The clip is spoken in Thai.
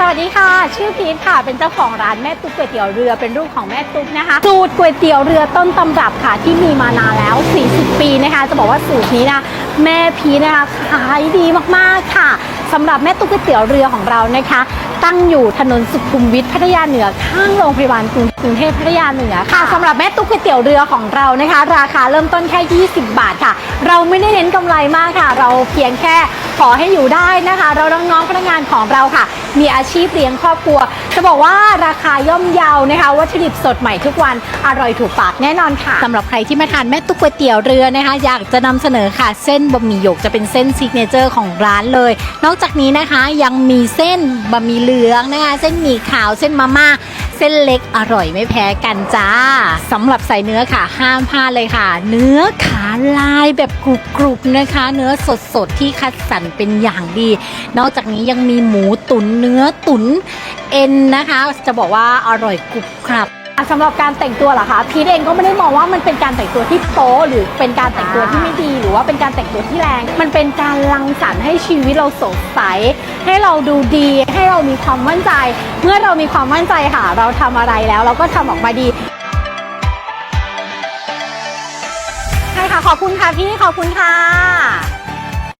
สวัสดีค่ะ ชื่อพีทค่ะ เป็นเจ้าของร้านแม่ตุ๊กก๋วยเตี๋ยวเรือ เป็นลูกของแม่ตุ๊กนะคะ สูตรก๋วยเตี๋ยวเรือต้นตำรับค่ะ ที่มีมานานแล้ว 40 ปีนะคะ จะบอกว่าสูตรนี้นะ แม่พีทนะคะขายดีมากๆค่ะสำหรับแม่ตุ๊กก๋วยเตี๋ยวเรือของเรานะคะ ตั้งอยู่ถนนสุขุมวิทพัทยาเหนือข้างโรงพยาบาลกรุง เทพพัทยาเหนือค่ะสำหรับแม่ตุ๊กก๋วยเตี๋ยวเรือของเรานะคะ ราคาเริ่มต้นแค่ 20 บาทค่ะ เราไม่ได้เน้นกำไรมากค่ะ เราเพียงแค่ขอให้อยู่ได้นะคะ เราน้องๆพนักงานของเราค่ะ มีอาชีพเลี้ยงครอบครัว จะบอกว่าราคาย่อมเยานะคะวัตถุดิบสดใหม่ทุกวันอร่อยถูกปากแน่นอนค่ะสำหรับใครที่มาทานแม่ตุ๊กก๋วยเตี๋ยวเรือนะคะ อยากจะนำเสนอค่ะ เส้นบะหมี่หยกจะเป็นเส้นซิกเนเจอร์ของร้านเลย นอกจากนี้นะคะยังมีเส้นบะหมี่เหลืองนะคะ เส้นหมี่ขาวเส้นมาม่า เส้นเล็กอร่อยไม่แพ้กันจ้าสำหรับใส่เนื้อค่ะ ห้ามพลาดเลยค่ะ เนื้อขาลายแบบกรุบๆนะคะ เนื้อสดๆที่คัดสรรเป็นอย่างดี นอกจากนี้ยังมีหมูตุ๋นเนื้อตุ๋นเอ็นนะคะ จะบอกว่าอร่อยกรุบกรับ สำหรับการแต่งตัวเหรอคะพีทเองก็ไม่ได้มองว่ามันเป็นการแต่งตัวที่โป๊หรือเป็นการแต่งตัวที่ไม่ดี หรือว่าเป็นการแต่งตัวที่แรง มันเป็นการรังสรรค์ให้ชีวิตเราสดใสให้เราดูดี ให้เรามีความมั่นใจ เมื่อเรามีความมั่นใจค่ะ เราทำอะไรแล้ว เราก็ทำออกมาดีใช่ค่ะขอบคุณค่ะพี่ขอบคุณค่ะ